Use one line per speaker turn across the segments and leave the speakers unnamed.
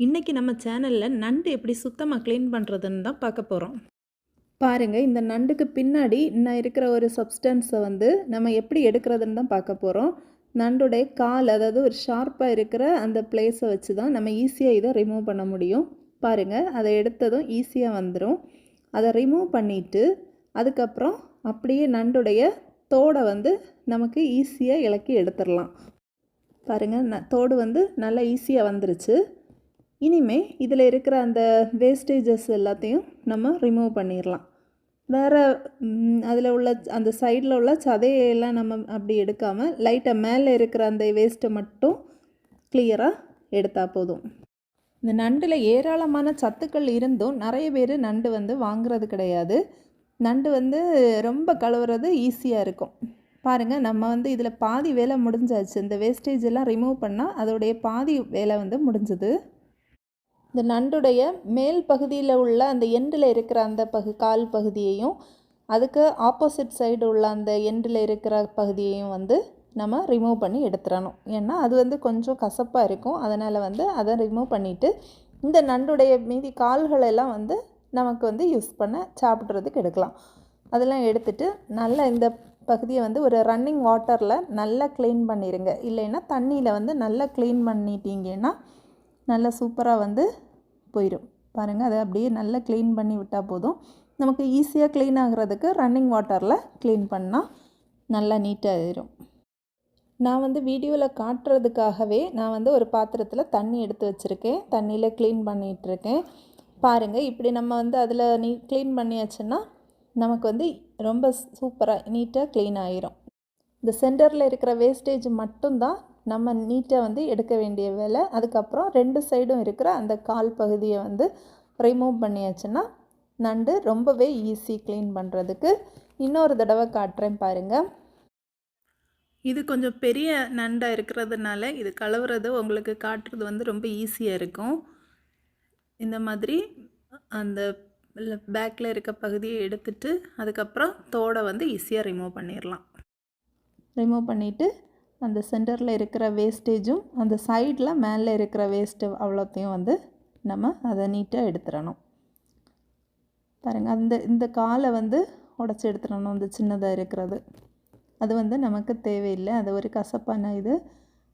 இன்றைக்கி நம்ம சேனலில் நண்டு எப்படி சுத்தமாக க்ளீன் பண்ணுறதுன்னு தான் பார்க்க போகிறோம் பாருங்கள் இந்த நண்டுக்கு பின்னாடி இன்னும் இருக்கிற ஒரு சப்ஸ்டன்ஸை வந்து நம்ம எப்படி எடுக்கிறதுன்னு தான் பார்க்க போகிறோம் நண்டுடைய கால் அதாவது ஒரு ஷார்ப்பாக இருக்கிற அந்த பிளேஸை வச்சு தான் நம்ம ஈஸியாக இதை ரிமூவ் பண்ண முடியும். பாருங்கள் அதை எடுத்ததும் ஈஸியாக வந்துடும் அதை ரிமூவ் பண்ணிவிட்டு அதுக்கப்புறம் அப்படியே நண்டுடைய தோடை வந்து நமக்கு ஈஸியாக இலக்கி எடுத்துடலாம். பாருங்கள் ந தோடு வந்து நல்லா ஈஸியாக வந்துருச்சு. இனிமே இதில் இருக்கிற அந்த வேஸ்டேஜஸ் எல்லாத்தையும் நம்ம ரிமூவ் பண்ணிடலாம். வேறு அதில் உள்ள அந்த சைடில் உள்ள சதையெல்லாம் நம்ம அப்படி எடுக்காமல் லைட்டாக மேலே இருக்கிற அந்த வேஸ்ட்டை மட்டும் கிளியராக எடுத்தால் போதும். இந்த நண்டில் ஏராளமான சத்துக்கள் இருந்தும் நிறைய பேர் நண்டு வந்து வாங்குறது கிடையாது. நண்டு வந்து ரொம்ப கழுவுறது ஈஸியாக இருக்கும். பாருங்கள் நம்ம வந்து இதில் பாதி வேலை முடிஞ்சாச்சு. இந்த வேஸ்டேஜ் எல்லாம் ரிமூவ் பண்ணால் அதோடைய பாதி வேலை வந்து முடிஞ்சுது. இந்த நண்டுடைய மேல் பகுதியில் உள்ள அந்த எண்டில் இருக்கிற அந்த பகு கால் பகுதியையும் அதுக்கு ஆப்போசிட் சைடு உள்ள அந்த எண்டில் இருக்கிற பகுதியையும் வந்து நம்ம ரிமூவ் பண்ணி எடுத்துடணும் ஏன்னா அது வந்து கொஞ்சம் கசப்பாக இருக்கும். அதனால் வந்து அதை ரிமூவ் பண்ணிவிட்டு இந்த நண்டுடைய மீதி கால்களெல்லாம் வந்து நமக்கு வந்து யூஸ் பண்ண சாப்பிட்றதுக்கு எடுக்கலாம். அதெல்லாம் எடுத்துட்டு நல்லா இந்த பகுதியை வந்து ஒரு ரன்னிங் வாட்டரில் நல்லா க்ளீன் பண்ணிடுங்க இல்லைன்னா தண்ணியில் வந்து நல்லா க்ளீன் பண்ணிட்டீங்கன்னா நல்லா சூப்பராக வந்து போயிடும் பாருங்கள் அதை அப்படியே நல்லா க்ளீன் பண்ணி விட்டால் போதும். நமக்கு ஈஸியாக க்ளீன் ஆகிறதுக்கு ரன்னிங் வாட்டரில் க்ளீன் பண்ணால் நல்லா நீட்டாக ஆயிரும் நான் வந்து வீடியோவில் காட்டுறதுக்காகவே நான் வந்து ஒரு பாத்திரத்தில் தண்ணி எடுத்து வச்சுருக்கேன். தண்ணியில் க்ளீன் பண்ணிகிட்ருக்கேன் பாருங்கள் இப்படி நம்ம வந்து அதில் நீ க்ளீன் பண்ணியாச்சுன்னா நமக்கு வந்து ரொம்ப சூப்பராக நீட்டாக க்ளீன் ஆயிரும். இந்த சென்டரில் இருக்கிற வேஸ்டேஜ் மட்டும்தான் நம்ம நீட்டாக வந்து எடுக்க வேண்டிய வேலை. அதுக்கப்புறம் ரெண்டு சைடும் இருக்கிற அந்த கால் பகுதியை வந்து ரிமூவ் பண்ணியாச்சுன்னா நண்டு ரொம்பவே ஈஸி க்ளீன் பண்ணுறதுக்கு இன்னொரு தடவை காட்டுறேன் பாருங்கள் இது கொஞ்சம் பெரிய நண்டாக இருக்கிறதுனால இது கலவுறது உங்களுக்கு காட்டுறது வந்து ரொம்ப ஈஸியாக இருக்கும். இந்த மாதிரி அந்த பேக்கில் இருக்க பகுதியை எடுத்துட்டு அதுக்கப்புறம் தோடை வந்து ஈஸியாக ரிமூவ் பண்ணிடலாம். ரிமூவ் பண்ணிவிட்டு அந்த சென்டரில் இருக்கிற வேஸ்டேஜும் அந்த சைடில் மேலே இருக்கிற வேஸ்ட்டு அவ்வளோத்தையும் வந்து நம்ம அதை நீட்டாக எடுத்துடணும். பாருங்கள் அந்த இந்த காலை வந்து உடச்சி எடுத்துடணும் அந்த சின்னதாக இருக்கிறது. அது வந்து நமக்கு தேவையில்லை. அது ஒரு கசப்பான இது.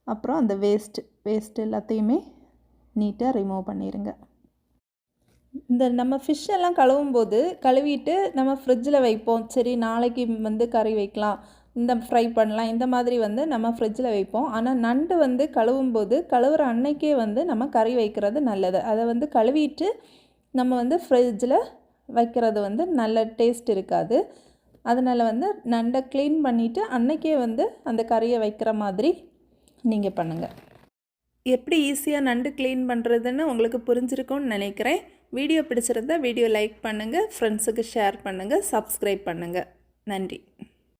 அப்புறம் அந்த வேஸ்ட்டு வேஸ்ட் எல்லாத்தையுமே நீட்டாக ரிமூவ் பண்ணிடுங்க இந்த நம்ம ஃபிஷ் எல்லாம் கழுவும் போது கழுவிட்டு நம்ம ஃப்ரிட்ஜில் வைப்போம். சரி நாளைக்கு வந்து கறி வைக்கலாம். இந்த ஃப்ரை பண்ணலாம் இந்த மாதிரி வந்து நம்ம ஃப்ரிட்ஜில் வைப்போம். ஆனால் நண்டு வந்து கழுவும் போது கழுவுற அன்னைக்கே வந்து நம்ம கறி வைக்கிறது நல்லது. அதை வந்து கழுவிட்டு நம்ம வந்து ஃப்ரிட்ஜில் வைக்கிறது வந்து நல்ல டேஸ்ட் இருக்காது. அதனால் வந்து நண்டை க்ளீன் பண்ணிவிட்டு அன்னைக்கே வந்து அந்த கறியை வைக்கிற மாதிரி நீங்கள் பண்ணுங்கள் எப்படி ஈஸியாக நண்டு க்ளீன் பண்ணுறதுன்னு உங்களுக்கு புரிஞ்சிருக்கும்னு நினைக்கிறேன். வீடியோ பிடிச்சிருந்தா வீடியோ லைக் பண்ணுங்கள் ஃப்ரெண்ட்ஸுக்கு ஷேர் பண்ணுங்கள் சப்ஸ்கிரைப் பண்ணுங்கள் நன்றி.